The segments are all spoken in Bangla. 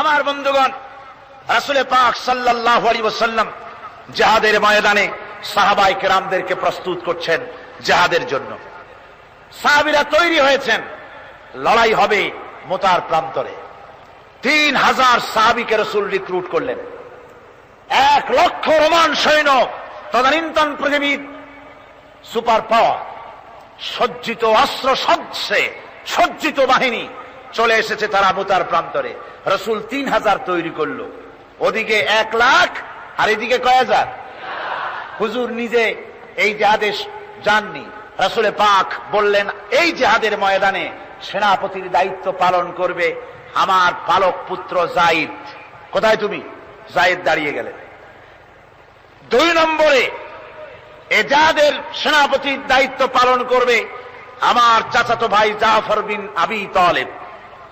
আমার বন্ধুগণ, রাসুলে পাক সাল্লাহ সাল্লাম জাহাদের ময়দানে সাহাবাই কেরামদেরকে প্রস্তুত করছেন জাহাদের জন্য। সাহাবিরা তৈরি হয়েছেন, লড়াই হবে মোতার প্রান্তরে। তিন হাজার সাহাবিকে রসুল রিক্রুট করলেন। এক লক্ষ রোমান সৈন্য, তদানীন্তন পৃথিবীর সুপার পাওয়ার, সজ্জিত অস্ত্র সজ্জে সজ্জিত বাহিনী চলে এসেছে তারা মোতার প্রান্তরে। রসুল তিন হাজার তৈরি করল। ওদিকে এক লাখ, আর এদিকে কয় হাজার? হুজুর নিজে এই জাহাদেশ যাননি। রসুলে পাক বললেন, এই জেহাদের ময়দানে সেনাপতির দায়িত্ব পালন করবে আমার পালক পুত্র জাইদ। কোথায় তুমি? জাইদ দাঁড়িয়ে গেলেন দুই নম্বরে, এ যাদের সেনাপতির দায়িত্ব পালন করবে আমার চাচাতো ভাই জাফর বিন আবি তলেব।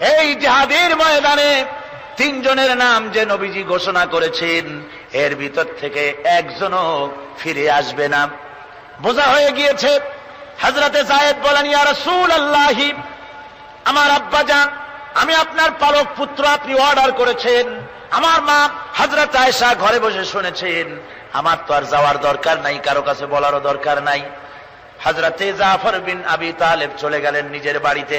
এই জেহাদের ময়দানে তিনজনের নাম যে নবীজি ঘোষণা করেছেন, এর ভিতর থেকে একজনও ফিরে আসবে না। বোঝা হয়ে গিয়েছে হাজরাতে জায়েদ বলেন আল্লাহি আমার আব্বা যান আমি আপনার পালক পুত্র আপনি অর্ডার করেছেন। আমার মা হাজরত আয়েশা ঘরে বসে শুনেছেন। আমার তো আর যাওয়ার দরকার নাই, কারও কাছে বলারও দরকার নাই। হাজরাতে জাফর বিন আবি তালেব চলে গেলেন নিজের বাড়িতে।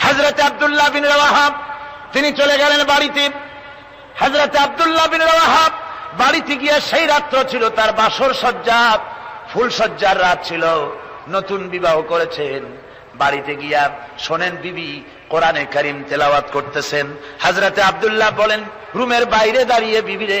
হাজরতে আবদুল্লাহ বিন রাহাব তিনি চলে গেলেন বাড়িতে। হাজরতে আবদুল্লাহ বিন রাহাব বাড়িতে গিয়ে সেই রাত্র ছিল, তার বাসর সজ্জা, ফুল সজ্জার রাত ছিল। নতুন বিবাহ করেছেন। বাড়িতে গিয়া শোনেন বিবি কোরআনে করিম তেলাওয়াত করতেছেন। হাজরতে আবদুল্লাহ বলেন, রুমের বাইরে দাঁড়িয়ে বিবিরে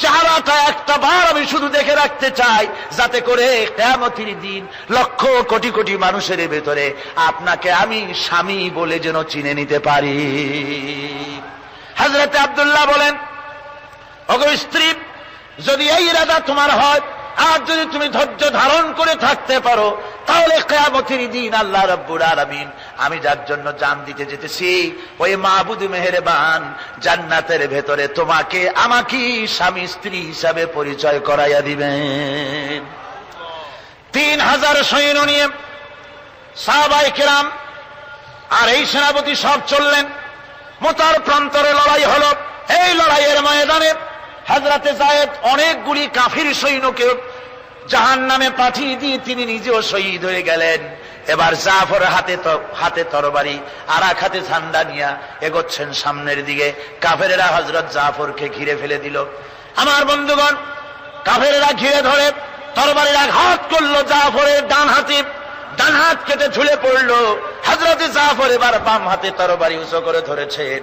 চেহারাটা একটা বার আমি শুধু দেখে রাখতে চাই, যাতে করে কেমতির দিন লক্ষ কোটি কোটি মানুষের ভেতরে আপনাকে আমি স্বামী বলে যেন চিনে নিতে পারি। হাজরতে আবদুল্লাহ বলেন অগ স্ত্রী, যদি এই ইরাদা তোমার হয়, আর যদি তুমি ধৈর্য ধারণ করে থাকতে পারো, তাহলে কেয়ামতির দিন আল্লাহ রব্বুর আলমিন আমি যার জন্য জান দিতে যেতেছি, ওই মাহবুদ মেহরবান জান্নাতের ভেতরে তোমাকে আমাকে স্বামী স্ত্রী হিসাবে পরিচয় করাইয়া দিবেন। তিন হাজার সৈন্য নিয়ে সাহাবাই কেরাম আর এই সেনাপতি সব চললেন। মোতার প্রান্তরে লড়াই হল। এই লড়াইয়ের ময়দানে হাজরাতে জায়েদ অনেকগুলি কাফির সৈন্যকে জাহান নামে পাঠিয়ে দিয়ে তিনি নিজেও শহীদ হয়ে গেলেন। এবার জাফর হাতে হাতে তরবারি আর এক হাতে ঝান্ডা নিয়া এগোচ্ছেন সামনের দিকে। কাফেরেরা হজরত জাফরকে ঘিরে ফেলে দিল। আমার বন্ধুগণ, কাফেরেরা ঘিরে ধরে তরবারির আঘাত করল জাফরের ডান হাতে, ডান হাত কেটে ঝুলে পড়ল। হজরত জাফর এবার বাম হাতে তরবারি উঁচু করে ধরেছেন।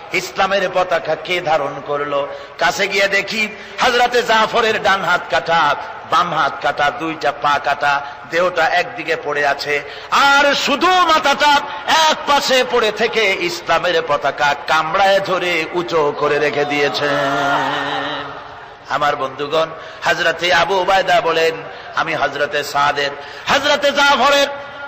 ইসলামের পতাকা কে ধারণ করল? কাছে গিয়ে দেখি হাজরাতে জাফরের ডান হাত কাটা, বাম হাত কাটা, দুইটা পা কাটা, দেহটা একদিকে পড়ে আছে। আর শুধু মাথাটা এক পাশে পড়ে থেকে ইসলামের পতাকা কামড়ায় ধরে উঁচু করে রেখে দিয়েছে। আমার বন্ধুগণ হাজরাতে আবু বায়দা বলেন, আমি হজরতে সাদের হাজরাতে জাফরের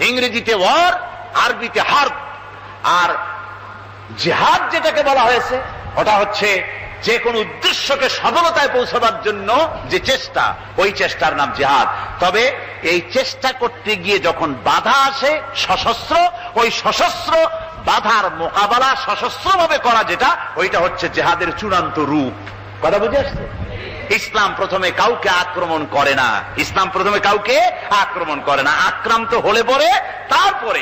ইংরেজিতে ওয়ার, আরবিতে হার্ব। আর জেহাদ যেটাকে বলা হয়েছে, ওটা হচ্ছে যে কোন উদ্দেশ্যকে সফলতায় পৌঁছাবার জন্য যে চেষ্টা, ওই চেষ্টার নাম জেহাদ। তবে এই চেষ্টা করতে গিয়ে যখন বাধা আসে, সশস্ত্র, ওই সশস্ত্র বাধার মোকাবেলা সশস্ত্রভাবে করা যেটা, ওইটা হচ্ছে জেহাদের চূড়ান্ত রূপ। কথা বুঝে আসছে? ইসলাম প্রথমে কাউকে আক্রমণ করে না। ইসলাম প্রথমে কাউকে আক্রমণ করে না। আক্রান্ত হলে পরে তারপরে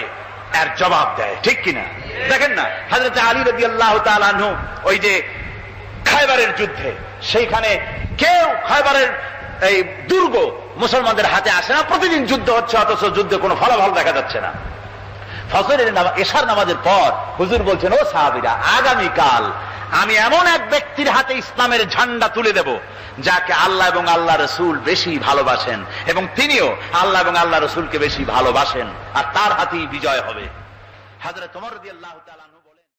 এর জবাব দেয়। ঠিক কিনা? দেখেন না? হাজরত আলী রবি আল্লাহ তালু ওই যে খাইবারের যুদ্ধে, সেইখানে কেউ খাইবারের এই দুর্গ মুসলমানদের হাতে আসে না। প্রতিদিন যুদ্ধ হচ্ছে, অথচ যুদ্ধে কোনো ফলাফল দেখা যাচ্ছে না। নামা এশার নামাজের পর হুজুর বলছেন, ও সাহাবিরা, আগামীকাল আমি এমন এক ব্যক্তির হাতে ইসলামের ঝান্ডা তুলে দেব, যাকে আল্লাহ এবং আল্লাহ রসুল বেশি ভালোবাসেন, এবং তিনিও আল্লাহ এবং আল্লাহ রসুলকে বেশি ভালোবাসেন, আর তার হাতেই বিজয় হবে। হাজার তোমার দিয়ে আল্লাহ